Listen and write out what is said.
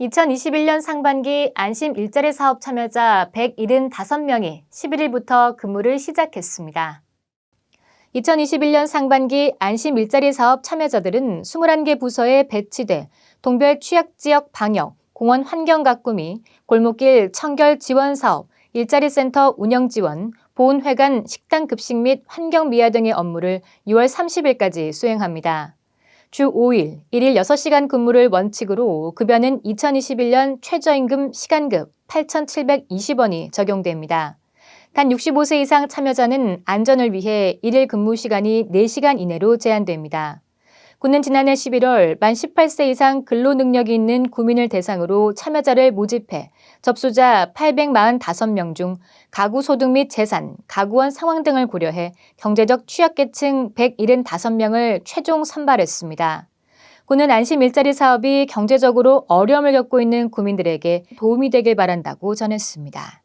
2021년 상반기 안심 일자리 사업 참여자 175명이 11일부터 근무를 시작했습니다. 2021년 상반기 안심 일자리 사업 참여자들은 21개 부서에 배치돼 동별 취약 지역 방역, 공원 환경 가꾸미, 골목길 청결 지원 사업, 일자리 센터 운영 지원, 보훈회관 식당 급식 및 환경 미화 등의 업무를 6월 30일까지 수행합니다. 주 5일, 1일 6시간 근무를 원칙으로 급여는 2021년 최저임금 시간급 8,720원이 적용됩니다. 단 65세 이상 참여자는 안전을 위해 1일 근무 시간이 4시간 이내로 제한됩니다. 군은 지난해 11월 만 18세 이상 근로 능력이 있는 구민을 대상으로 참여자를 모집해 접수자 845명 중 가구 소득 및 재산, 가구원 상황 등을 고려해 경제적 취약계층 175명을 최종 선발했습니다. 군은 안심 일자리 사업이 경제적으로 어려움을 겪고 있는 구민들에게 도움이 되길 바란다고 전했습니다.